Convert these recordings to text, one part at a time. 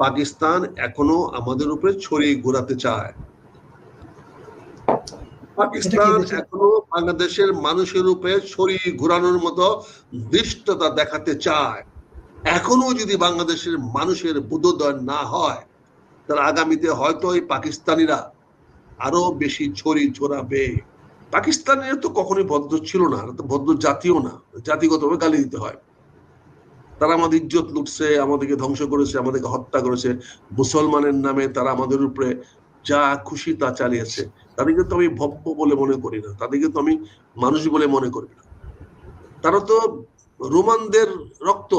পাকিস্তান এখনও আমাদের উপরে ছড়িয়ে ঘোরাতে চায়। পাকিস্তান এখনও বাংলাদেশের মানুষের উপরে ছড়িয়ে ঘোরানোর মতো দৃষ্টতা দেখাতে চায়। এখনও যদি বাংলাদেশের মানুষের বোধোদয় না হয় তাহলে আগামীতে হয়তো এই পাকিস্তানিরা আরও বেশি ছড়ি ছড়াবে পাকিস্তানের তো কখনোই ভদ্র ছিল না তো ভদ্র জাতীয় না জাতিগতভাবে গালি দিতে হয়। তারা আমাদের ইজ্জত লুটছে আমাদেরকে ধ্বংস করেছে আমাদেরকে হত্যা করেছে। মুসলমানের নামে তারা আমাদের উপরে যা খুশি তা চালিয়েছে। তাদেরকে তো আমি ভব্য বলে মনে করি না। তাদেরকে তো আমি মানুষ বলে মনে করি না। তারা তো রোমানদের রক্ত।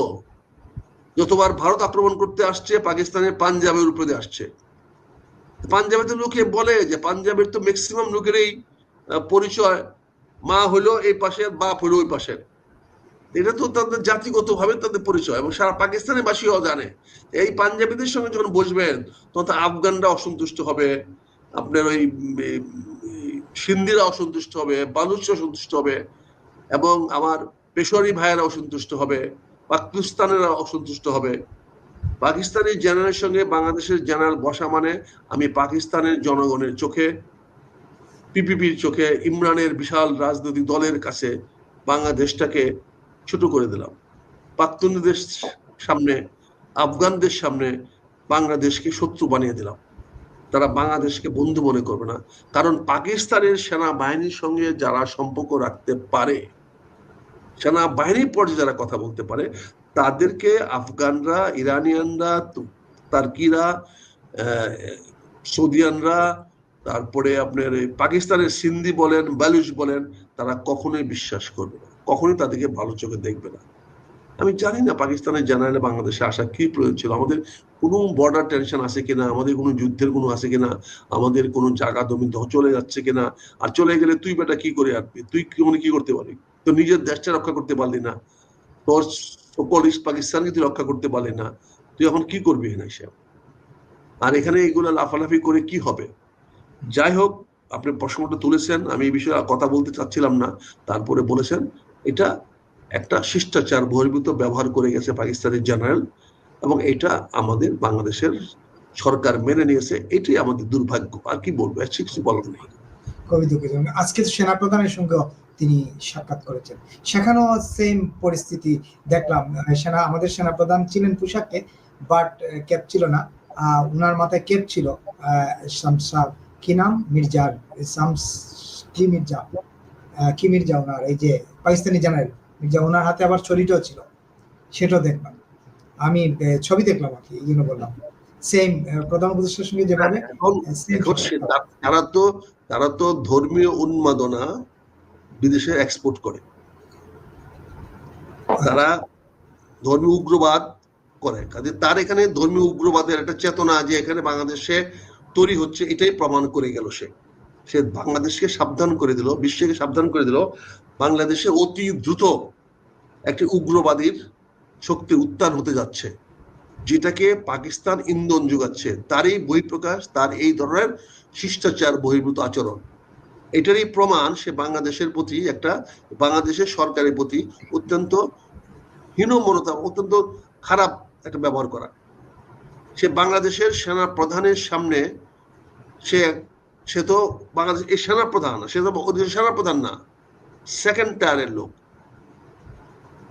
যতবার ভারত আক্রমণ করতে আসছে পাকিস্তানের পাঞ্জাবের উপরে আসছে। পাঞ্জাবে তো লোকে বলে যে পাঞ্জাবের তো ম্যাক্সিমাম লোকেরই আহ, পরিচয়। মা হলো এই পাশের বাপ হলো ওই পাশের এটা তো তাদের জাতিগত ভাবে তাদের পরিচয় এবং সারা পাকিস্তানের বাসীও জানে। এই পাঞ্জাবিদের সঙ্গে যখন বসবেন, তখন আফগানরা অসন্তুষ্ট হবে, আপনার ওই সিন্ধিরা অসন্তুষ্ট হবে বালুচরা অসন্তুষ্ট হবে এবং আমার পেশোয়ারি ভাইয়েরা অসন্তুষ্ট হবে, পাকিস্তানেরা অসন্তুষ্ট হবে। পাকিস্তানের জেনারেলের সঙ্গে বাংলাদেশের জেনারেল বসা মানে আমি পাকিস্তানের জনগণের চোখে, পিপিপির চোখে, ইমরানের বিশাল রাজনৈতিক দলের কাছে বাংলাদেশটাকে ছোট করে দিলাম। পাত্তনীদের সামনে, আফগানদের সামনে বাংলাদেশকে শত্রু বানিয়ে দিলাম। তারা বাংলাদেশকে বন্ধু মনে করবে না। কারণ পাকিস্তানের সেনাবাহিনীর সঙ্গে যারা সম্পর্ক রাখতে পারে, সেনাবাহিনীর পর্যায়ে যারা কথা বলতে পারে, তাদেরকে আফগানরা, ইরানিয়ানরা তার্কিরা সৌদিয়ানরা, তারপরে আপনার পাকিস্তানের সিন্ধি বলেন, বালুচ বলেন, তারা কখনোই বিশ্বাস করবে না। কখনোই তাদেরকে ভালো চোখে দেখবে না। আমি জানি না পাকিস্তানের জেনারেল বাংলাদেশে আসা কি প্রয়োজন ছিল। আমাদের কোনো বর্ডার টেনশন আছে কিনা? আমাদের কোনো যুদ্ধের কোনো আছে কিনা? আমাদের কোনো জায়গা জমি চলে যাচ্ছে কিনা? আর চলে গেলে তুই বেটা কি করে আসবি? তুই কি মানে কি করতে পারবি? তো নিজের দেশটা রক্ষা করতে পারলি না। তোর সকল ইস্ট পাকিস্তানকে তুই রক্ষা করতে পারলি না। তুই এখন কি করবি না সে আর এখানে এগুলো লাফালাফি করে কি হবে? যাই হোক, আপনি প্রশ্নটা তুলেছেন। আমি এই বিষয়ে কথা বলতে চাচ্ছিলাম না। তারপরে বলেছেন এটা একটা শিষ্টাচার বহির্ভূত ব্যবহার করে গেছে পাকিস্তানের জেনারেল এবং এটা আমাদের বাংলাদেশের সরকার মেনে নিয়েছে। এটাই আমাদের দুর্ভাগ্য। আর কি বলব? কিছু বলার নেই। আজকে সেনাপ্রধানের সঙ্গেও তিনি সাক্ষাৎ করেছেন। সেখানেও সেম পরিস্থিতি দেখলাম। সেনা, আমাদের সেনাপ্রধান ছিলেন পোশাকে বাট ক্যাপ ছিল না। উনার মাথায় ক্যাপ ছিল শামসা, কি নাম? মির্জা, শামস, কি মির্জা? কি মির্জা ওনার? এই যে পাকিস্তানি জেনারেল মির্জা ওনার হাতে আবার ছড়িটাও ছিল। সেটাও দেখলাম। আমি ছবি দেখলাম আর কি এই জন্য বললাম। সেম প্রধান উপদেষ্টার সঙ্গে যেভাবে তা- তারা তো তারা তো ধর্মীয় উন্মাদনা বিদেশে এক্সপোর্ট করে। তারা ধর্মীয় উগ্রবাদ করে। কাজে তার এখানে ধর্মীয় উগ্রবাদের একটা চেতনা যে এখানে বাংলাদেশে তৈরি হচ্ছে এটাই প্রমাণ করে গেল সে। সে বাংলাদেশকে সাবধান করে দিল, বিশ্বকে সাবধান করে দিল, বাংলাদেশে অতি দ্রুত একটি উগ্রবাদীর শক্তি উত্থান হতে যাচ্ছে, যেটাকে পাকিস্তান ইন্ধন যোগাচ্ছে। তার এই বহিঃপ্রকাশ, তার এই ধরনের শিষ্টাচার, বহির্ভূত আচরণ। এটারই প্রমাণ সে বাংলাদেশের প্রতি একটা, বাংলাদেশের সরকারের প্রতি অত্যন্ত হীনমনতা, অত্যন্ত খারাপ একটা ব্যবহার করা। সে বাংলাদেশের সেনা প্রধানের সামনে সে সে তো বাংলাদেশ এই সেনা প্রধান সে তো ওদের সেনা প্রধান না সেকেন্ড টায়ারের লোক।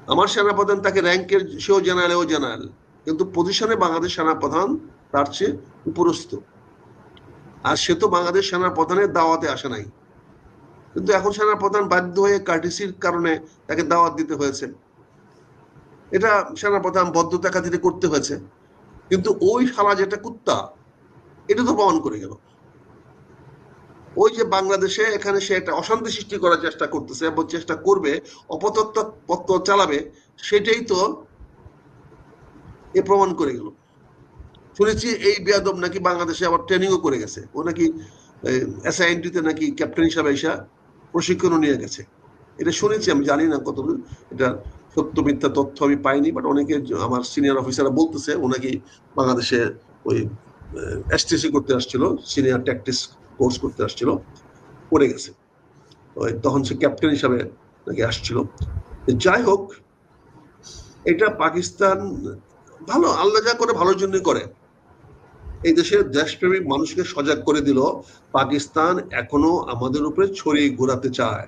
আমার সেনা প্রধান তাকে র্যাঙ্কের সেও জেনারেল ও জেনারেল কিন্তু পজিশনে বাংলাদেশ সেনা প্রধান তার চেয়ে উপরস্থ। আর সে তো বাংলাদেশ সেনা প্রধানের দাওয়াতে আসে নাই। কিন্তু এখন সেনা প্রধান বাধ্য হয়ে কার্টিসির কারণে তাকে দাওয়াত দিতে হয়েছে। এটা সেনা প্রধান বদ্ধতা খাতিরে করতে হয়েছে। কিন্তু ওই শালা যেটা কুত্তা, এটা তো বহন করে গেল। ওই যে বাংলাদেশে এখানে সে একটা অশান্তি সৃষ্টি করার চেষ্টা করতেছে এবং চেষ্টা করবে অপতত্ত্ব চালাবে, সেটাই তো এ প্রমাণ করে গেল। শুনেছি এই বেয়াদব নাকি বাংলাদেশে আবার ট্রেনিংও করে গেছে। ও নাকি এসআইএনটিতে নাকি ক্যাপ্টেন হিসাবে এসা প্রশিক্ষণও নিয়ে গেছে। এটা শুনেছি, আমি জানি না কত এটা সত্য, মিথ্যা তথ্য আমি পাইনি বাট অনেকে আমার সিনিয়র অফিসাররা বলতেছে, ও নাকি বাংলাদেশে ওই এসটিসি করতে আসছিল সিনিয়র ট্যাকটিস কোর্স করতে আসছিল পড়ে গেছে। তখন সে ক্যাপ্টেন হিসাবে নাকি আসছিল। যাই হোক এটা পাকিস্তান ভালো আল্লাহ যা করে ভালোর জন্যই করে। এই দেশের দেশপ্রেমিক মানুষকে সজাগ করে দিল পাকিস্তান এখনও আমাদের উপরে ছড়িয়ে ঘোরাতে চায়।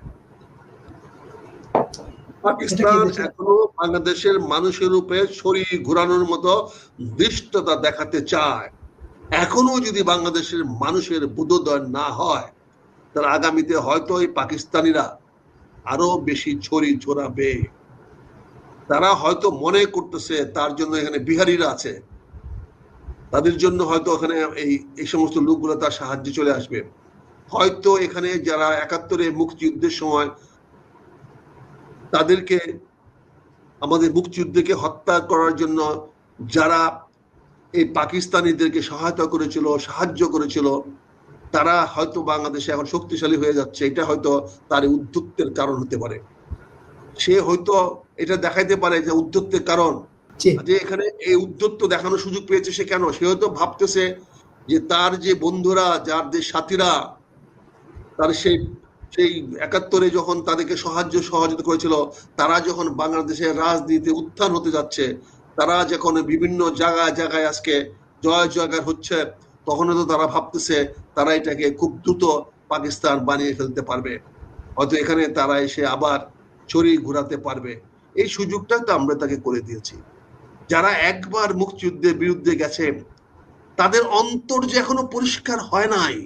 পাকিস্তান এখনও বাংলাদেশের মানুষের উপরে ছড়িয়ে ঘোরানোর মতো দৃষ্টতা দেখাতে চায়। এখনও যদি বাংলাদেশের মানুষের বোধোদয় না হয়, তাহলে আগামীতে হয়তো এই পাকিস্তানিরা আরও বেশি ছড়ি ছড়াবে তারা হয়তো মনে করতেছে তার জন্য এখানে বিহারিরা আছে। তাদের জন্য হয়তো ওখানে এই এই সমস্ত লোকগুলো তার সাহায্যে চলে আসবে। হয়তো এখানে যারা একাত্তরে মুক্তিযুদ্ধের সময় তাদেরকে, আমাদের মুক্তিযুদ্ধকে হত্যা করার জন্য যারা এই পাকিস্তানিদেরকে সহায়তা করেছিল সাহায্য করেছিল তারা হয়তো বাংলাদেশে এখন শক্তিশালী হয়ে যাচ্ছে। এটা হয়তো তার এই উদ্ধত্তের কারণ হতে পারে। সে হয়তো এটা দেখাইতে পারে যে উদ্ধত্তের কারণ। যে এখানে এই উদ্ধত্ত দেখানোর সুযোগ পেয়েছে সে কেন? সে হয়তো ভাবতেছে যে তার যে বন্ধুরা যার যে সাথীরা তার সেই সেই একাত্তরে যখন তাদেরকে সাহায্য সহযোগিতা করেছিল তারা যখন বাংলাদেশের রাজনীতিতে উত্থান হতে যাচ্ছে তারা যখন বিভিন্ন জায়গায় জায়গায় আজকে জয়, জয়গার হচ্ছে তখন তো তারা ভাবতেছে তারা এটাকে খুব দ্রুত পাকিস্তান বানিয়ে ফেলতে পারবে। হয়তো এখানে তারা এসে আবার ছড়িয়ে ঘোরাতে পারবে। এই সুযোগটা তো আমরা তাকে করে দিয়েছি। যারা একবার মুক্তিযুদ্ধের বিরুদ্ধে গেছে, তাদের অন্তর যে এখনও পরিষ্কার হয় নাই,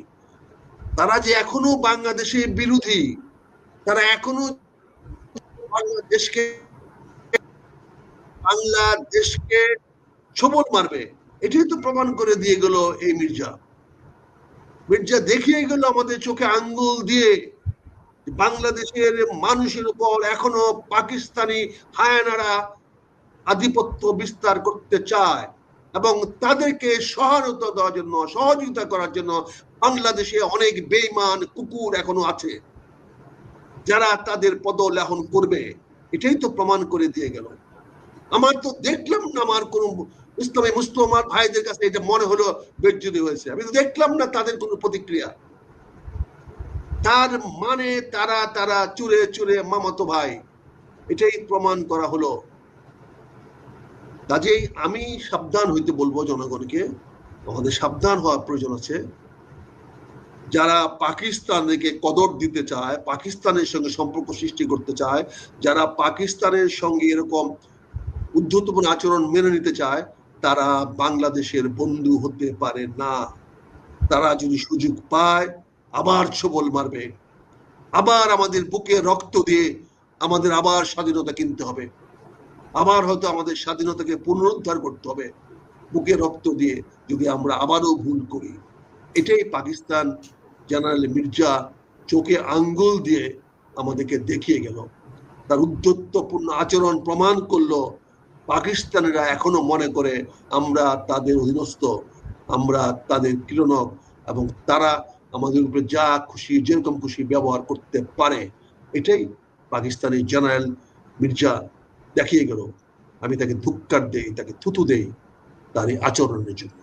তারা যে এখনও বাংলাদেশের বিরোধী, তারা এখনও বাংলাদেশকে বাংলাদেশকে সবল মারবে। এটাই তো প্রমাণ করে দিয়ে গেল এই মির্জা। মির্জা দেখিয়ে গেল আমাদের চোখে আঙ্গুল দিয়ে বাংলাদেশের মানুষের উপর এখনও পাকিস্তানি হায়ানারা আধিপত্য বিস্তার করতে চায় এবং তাদেরকে সহায়তা দেওয়ার জন্য, সহযোগিতা করার জন্য বাংলাদেশে অনেক বেইমান কুকুর এখনও আছে যারা তাদের পদলেহন করবে। এটাই তো প্রমাণ করে দিয়ে গেল। আমার তো দেখলাম না আমার কোন ইসলামী মুসলমান ভাইদের কাছে এটা মনে হলো বেজ্জুদি হয়েছে। আমি তো দেখলাম না তাদের কোনো প্রতিক্রিয়া। তার মানে তারা তারা চুরে চুরে মামাতো ভাই, এটাই প্রমাণ করা হলো। কাজেই আমি সাবধান হইতে বলব জনগণকে, আমাদের সাবধান হওয়ার প্রয়োজন আছে। যারা পাকিস্তানকে কদর দিতে চায়, পাকিস্তানের সঙ্গে সম্পর্ক সৃষ্টি করতে চায়, যারা পাকিস্তানের সঙ্গে এরকম উদ্ধতপূর্ণ আচরণ মেনে নিতে চায়, তারা বাংলাদেশের বন্ধু হতে পারে না। তারা যদি সুযোগ পায়, আবার ছবল মারবে। আবার আমাদের বুকে রক্ত দিয়ে আমাদের আবার স্বাধীনতা কিনতে হবে। আবার হয়তো আমাদের স্বাধীনতাকে পুনরুদ্ধার করতে হবে। বুকে রক্ত দিয়ে যদি আমরা আবারও ভুল করি। এটাই পাকিস্তান জেনারেল মির্জা চোখে আঙ্গুল দিয়ে আমাদেরকে দেখিয়ে গেল। তার উদ্ধত্তপূর্ণ আচরণ প্রমাণ করল পাকিস্তানিরা এখনও মনে করে আমরা তাদের অধীনস্থ, আমরা তাদের কিরণক এবং তারা আমাদের উপরে যা খুশি, যেরকম খুশি ব্যবহার করতে পারে, এটাই পাকিস্তানি জেনারেল মির্জা দেখিয়ে গেল। আমি তাকে ধুক্কার দেই, তাকে থুতু দেই তার এই আচরণের জন্য।